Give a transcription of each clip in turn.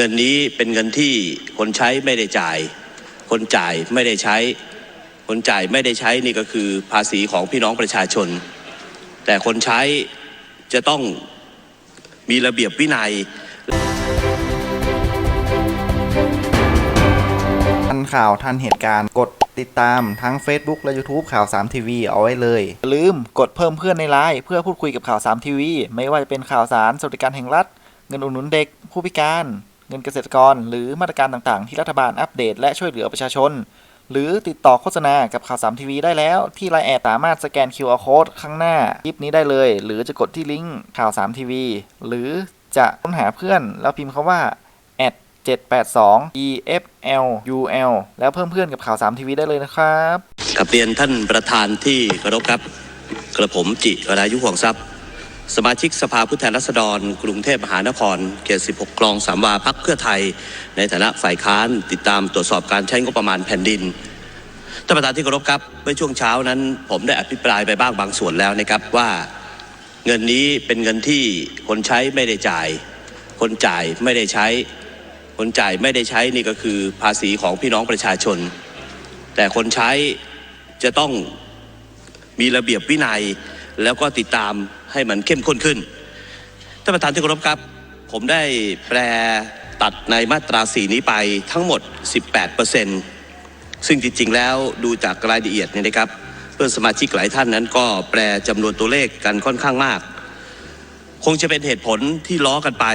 เงินนี้เป็นเงินที่คนใช้ไม่ได้จ่าย คนจ่ายไม่ได้ใช้ คนจ่ายไม่ได้ใช้นี่ก็คือภาษีของพี่น้องประชาชน แต่คนใช้จะต้องมีระเบียบวินัยทันข่าวทันเหตุการณ์กดติดตามทั้ง Facebook และ YouTube ข่าว 3 ทีวีเอาไว้เลย อย่าลืมกดเพิ่มเพื่อนในไลน์เพื่อพูดคุยกับข่าว 3 ทีวี ไม่ว่าจะเป็นข่าวสารสวัสดิการแห่งรัฐ เงินอุดหนุนเด็กผู้พิการ เงินเกษตรกร หรือมาตรการต่างๆ ที่รัฐบาลอัปเดต และช่วยเหลือประชาชน หรือติดต่อโฆษณากับข่าว3ทีวีได้แล้ว ที่ไลน์แอดสามารถสแกน QR Code ข้างหน้าคลิปนี้ได้เลย หรือจะกดที่ลิงก์ข่าว3ทีวีหรือจะค้นหาเพื่อน แล้วพิมพ์คาว่า782 EFLUL แล้วเพิ่มเพื่อนกับข่าว3ทีวีได้เลยนะครับกับเรียนท่านประธานที่เคารพครับ กระผมจิรายุห่วงทรัพย์ สมาชิกสภาผู้แทนราษฎร กรุงเทพมหานคร เขต 16 กลองสามวาพักเพื่อไทย ในฐานะฝ่ายค้านติดตามตรวจสอบการใช้งบประมาณแผ่นดินท่านประธานที่เคารพครับเมื่อช่วงเช้านั้น ผมได้อภิปรายไปบ้างบางส่วนแล้วนะครับว่าเงินนี้เป็นเงินที่คนใช้ไม่ได้จ่าย คนจ่ายไม่ได้ใช้ คนจ่ายไม่ได้ใช้นี่ก็คือภาษีของพี่น้องประชาชน แต่คนใช้จะต้องมีระเบียบวินัยแล้วก็ติดตาม ให้มันเข้มข้นขึ้นท่านประธานที่เคารพครับ ผมได้แปลตัดในมาตราสีนี้ไปทั้งหมด 18%ซึ่งจริงๆแล้วดูจากรายละเอียดเนี่ยนะครับ เพื่อนสมาชิกหลายท่านนั้นก็แปลจำนวนตัวเลขกันค่อนข้างมาก คงจะเป็นเหตุผลที่ล้อกันไป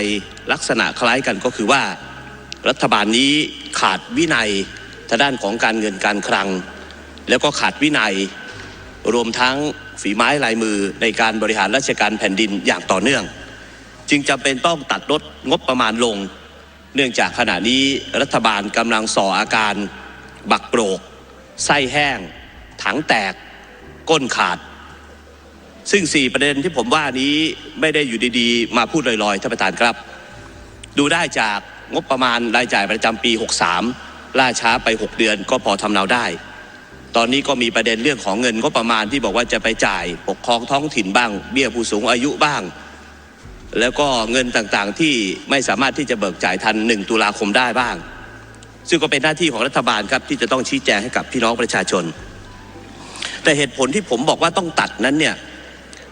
ลักษณะคล้ายกันก็คือว่า รัฐบาลนี้ขาดวินัยทางด้านของการเงินการคลัง แล้วก็ขาดวินัยรวมทั้ง ฝีไม้ลายมือในการบริหารราชการแผ่นดินอย่างต่อเนื่อง จึงจำเป็นต้องตัดลดงบประมาณลง เนื่องจากขณะนี้รัฐบาลกำลังส่ออาการบักโกรก ไส้แห้ง ถังแตก ก้นขาด ซึ่ง 4 ประเด็นที่ผมว่านี้ไม่ได้อยู่ดีๆ มาพูดลอยๆท่านประธานครับ ดูได้จากงบประมาณรายจ่ายประจำปี 63 ล่าช้าไป 6 เดือนก็พอทำเนาได้ ตอนนี้ก็มีประเด็นเรื่องของเงินงบประมาณที่บอกว่าจะไปจ่ายปกครองท้องถิ่นบ้าง เบี้ยผู้สูงอายุบ้าง แล้วก็เงินต่างๆที่ไม่สามารถที่จะเบิกจ่ายทัน 1 ตุลาคมได้บ้าง ซึ่งก็เป็นหน้าที่ของรัฐบาลครับที่จะต้องชี้แจงให้กับพี่น้องประชาชน แต่เหตุผลที่ผมบอกว่าต้องตัดนั้นเนี่ย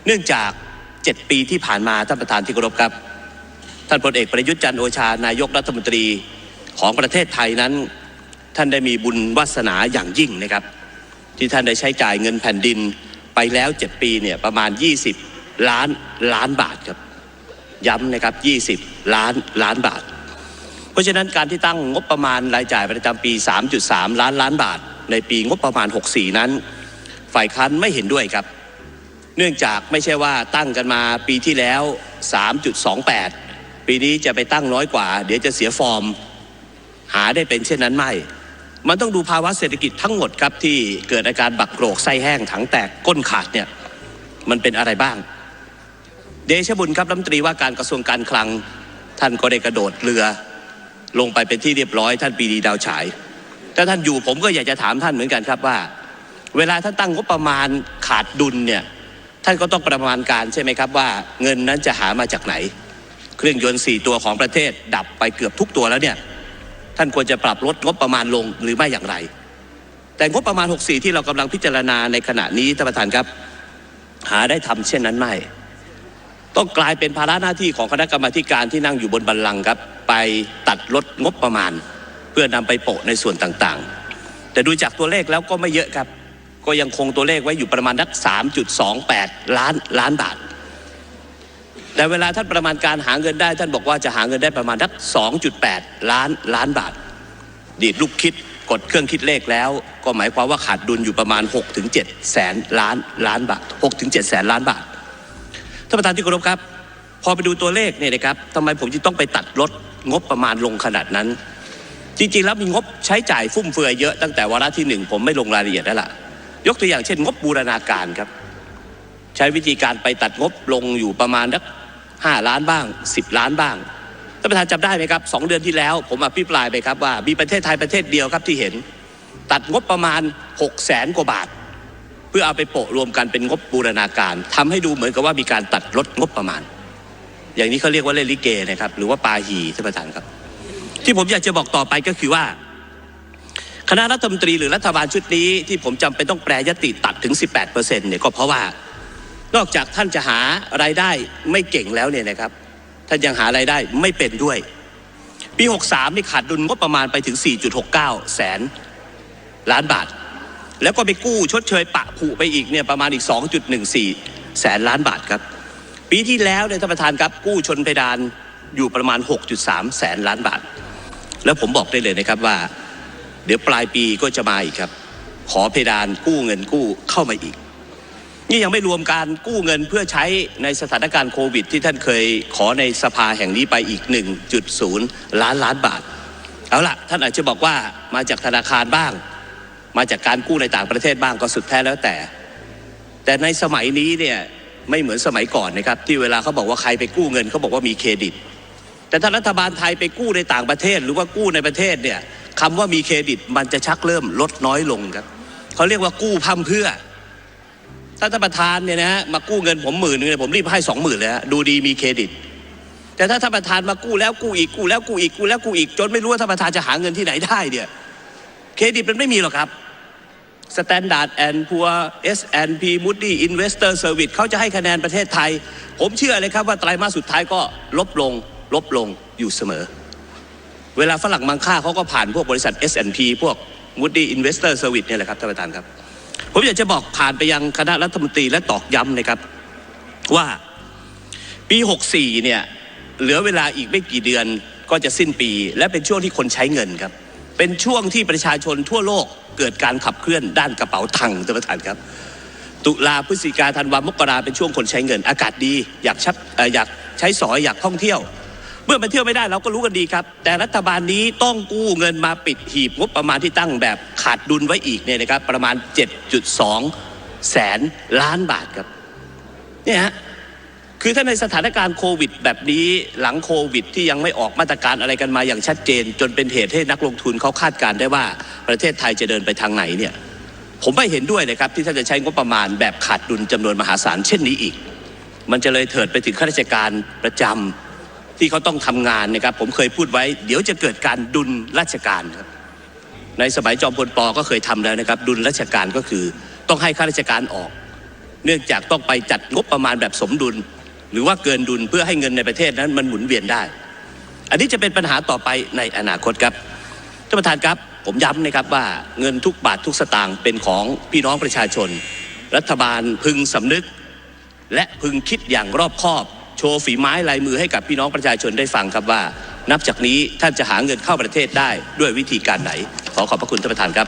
เนื่องจาก 7 ปีที่ผ่านมาท่านประธานที่เคารพครับท่านพลเอกประยุทธ์จันทร์โอชานายกรัฐมนตรีของประเทศไทยนั้น ท่านได้มีบุญวาสนาอย่างยิ่งนะครับ ที่ท่านได้ใช้จ่ายเงินแผ่นดินไปแล้ว 7 ปีเนี่ยประมาณ 20 ล้านล้านบาทครับ ย้ำนะครับ 20 ล้านล้านบาท เพราะฉะนั้นการที่ตั้งงบประมาณรายจ่ายประจำปี 3.3 ล้านล้านบาท ในปีงบประมาณ 64 นั้น ฝ่ายค้านไม่เห็นด้วยครับ เนื่องจากไม่ใช่ว่าตั้งกันมาปีที่แล้ว 3.28 ปีนี้จะไปตั้งน้อยกว่า เดี๋ยวจะเสียฟอร์ม หาได้เป็นเช่นนั้นไม่ มันต้องดูภาวะเศรษฐกิจทั้งหมดครับที่เกิดอาการบักโกรกไส้แห้งถังแตกก้นขาดเนี่ยมันเป็นอะไรบ้าง เดชบุญครับรัฐมนตรีว่าการกระทรวงการคลัง ท่านก็ได้กระโดดเรือ ลงไปเป็นที่เรียบร้อย ท่านปีดีดาวฉายถ้าท่านอยู่ผมก็อยากจะถามท่านเหมือนกันครับว่า เวลาท่านตั้งงบประมาณขาดดุลเนี่ยท่านก็ต้องประมาณการใช่ไหมครับว่า เงินนั้นจะหามาจากไหน เครื่องยนต์4ตัวของประเทศดับไปเกือบทุกตัวแล้วเนี่ย ท่านควรจะปรับลดงบประมาณลงหรือไม่อย่างไร แต่งบประมาณ 64 ที่เรากำลังพิจารณาในขณะนี้ท่านประธานครับ หาได้ทำเช่นนั้นไม่ ต้องกลายเป็นภาระหน้าที่ของคณะกรรมาการที่นั่งอยู่บนบัลลังก์ครับ ไปตัดลดงบประมาณ เพื่อนำไปโปะในส่วนต่างๆ แต่ดูจากตัวเลขแล้วก็ไม่เยอะครับ ก็ยังคงตัวเลขไว้อยู่ประมาณนัก 3.28 ล้านล้านบาท แต่เวลาท่านประมาณการหาเงินได้ ท่านบอกว่าจะหาเงินได้ประมาณนัก 2.8 ล้านล้านบาท ดีดลูกคิดกดเครื่องคิดเลขแล้ว ก็หมายความว่าขาดดุลอยู่ประมาณ 6-7 แสนล้านล้านบาท 6-7 แสนล้านบาทท่านประธานที่เคารพครับ พอไปดูตัวเลขเนี่ยนะครับทำไมผมจึงต้องไปตัดลดงบประมาณลงขนาดนั้น จริงๆแล้วมีงบใช้จ่ายฟุ่มเฟือยเยอะตั้งแต่วาระที่หนึ่งผมไม่ลงรายละเอียดแล้วล่ะยกตัวอย่างเช่น งบบูรณาการครับ ใช้วิธีการไปตัดงบลงอยู่ประมาณนัก ห้าล้านบ้างสิบล้านบ้างท่านประธานจำได้ไหมครับสองเดือนที่แล้ว ผมอภิปรายไปครับว่ามีประเทศไทยประเทศเดียวครับที่เห็น ตัดงบประมาณหกแสนกว่าบาท เพื่อเอาไปโปะรวมกันเป็นงบบูรณาการทำให้ดูเหมือนกับว่ามีการตัดลดงบประมาณ อย่างนี้เขาเรียกว่าเล่นลิเกนะครับหรือว่าปาหีท่านประธานครับ ที่ผมอยากจะบอกต่อไปก็คือว่า คณะรัฐมนตรีหรือรัฐบาลชุดนี้ที่ผมจำเป็นต้องแปรยติตัดถึง 18%เนี่ยก็เพราะว่า นอกจากท่านจะหารายได้ไม่เก่งแล้วเนี่ยนะครับ ท่านยังหารายได้ไม่เป็นด้วย ปี 63 นี่ขาดดุลงบประมาณไปถึง 4.69 แสนล้านบาท แล้วก็ไปกู้ชดเชยปะผูไปอีกเนี่ยประมาณอีก 2.14 แสนล้านบาทครับ ปีที่แล้วเนี่ยท่านประธานครับกู้ชนเพดานอยู่ประมาณ 6.3 แสนล้านบาท แล้วผมบอกได้เลยนะครับว่า เดี๋ยวปลายปีก็จะมาอีกครับ ขอเพดานกู้เงินกู้เข้ามาอีก นี่ยังไม่รวมการกู้เงินเพื่อใช้ในสถานการณ์โควิด ที่ท่านเคยขอในสภาแห่งนี้ไปอีก 1.0 ล้านล้านบาท เอาล่ะ ท่านอาจจะบอกว่ามาจากธนาคารบ้าง มาจากการกู้ในต่างประเทศบ้างก็สุดแท้แล้วแต่ แต่ในสมัยนี้เนี่ยไม่เหมือนสมัยก่อนนะครับ ที่เวลาเขาบอกว่าใครไปกู้เงินเขาบอกว่ามีเครดิต แต่ถ้ารัฐบาลไทยไปกู้ในต่างประเทศ หรือว่ากู้ในประเทศเนี่ยคำว่ามีเครดิตมันจะชักเริ่มลดน้อยลงครับเขาเรียกว่ากู้พั่มเพื่อ ถ้าท่านประธานเนี่ยนะฮะมากู้เงินผมหมื่นนึงเนี่ยผมรีบให้สองหมื่นเลยฮะดูดีมีเครดิต แต่ถ้าท่านประธานมากู้แล้วกู้อีกกู้แล้วกู้อีกกู้แล้วกู้อีกจนไม่รู้ว่าท่านประธานจะหาเงินที่ไหนได้เนี่ยเครดิตมันไม่มีหรอกครับ Standard and Poor S&P Moody Investor Service เขาจะให้คะแนนประเทศไทย ผมเชื่อเลยครับว่าไตรมาสสุดท้ายก็ลบลง ลบลงอยู่เสมอ เวลาฝรั่งมังค่าเขาก็ผ่านพวกบริษัท S&P พวก Moody Investor Service เนี่ยแหละครับท่านประธานครับ ผมอยากจะบอกผ่านไปยังคณะรัฐมนตรีและตอกย้ำนะครับ ว่าปี 64 เนี่ย เหลือเวลาอีกไม่กี่เดือนก็จะสิ้นปี และเป็นช่วงที่คนใช้เงินครับ เป็นช่วงที่ประชาชนทั่วโลกเกิดการขับเคลื่อนด้านกระเป๋าตังท่านประธานครับ ตุลาพฤศจิกาธันวามกราเป็นช่วงคนใช้เงิน อากาศดี อยากชับออยากใช้สอยอยากท่องเที่ยว เมื่อมันเที่ยวไม่ได้เราก็รู้กันดีครับ แต่รัฐบาลนี้ต้องกู้เงินมาปิดหีบงบประมาณที่ตั้งแบบขาดดุลไว้อีกเนี่ยนะครับประมาณ 7.2 แสนล้านบาทครับเนี่ยฮะคือถ้าในสถานการณ์โควิด แบบนี้หลังโควิด ที่ยังไม่ออกมาตรการอะไรกันมาอย่างชัดเจน จนเป็นเหตุให้นักลงทุนเขาคาดการได้ว่าประเทศไทยจะเดินไปทางไหนเนี่ยผมไม่เห็นด้วยนะครับที่ท่านจะใช้งบประมาณแบบขาดดุลจำนวนมหาศาลเช่นนี้อีก มันจะเลยเถิดไปถึงข้าราชการประจำ ที่เขาต้องทำงานนะครับ ผมเคยพูดไว้ เดี๋ยวจะเกิดการดุลราชการครับในสมัยจอมพลปก็เคยทำแล้วนะครับ ดุลราชการก็คือต้องให้ข้าราชการออก เนื่องจากต้องไปจัดงบประมาณแบบสมดุล หรือว่าเกินดุลเพื่อให้เงินในประเทศนั้นมันหมุนเวียนได้ อันนี้จะเป็นปัญหาต่อไปในอนาคตครับท่านประธานครับผมย้ำนะครับว่าเงินทุกบาททุกสตางค์เป็นของพี่น้องประชาชน รัฐบาลพึงสำนึก และพึงคิดอย่างรอบคอบ โชว์ฝีไม้ลายมือให้กับพี่น้องประชาชนได้ฟังครับว่า นับจากนี้ท่านจะหาเงินเข้าประเทศได้ด้วยวิธีการไหน ขอขอบพระคุณท่านประธานครับ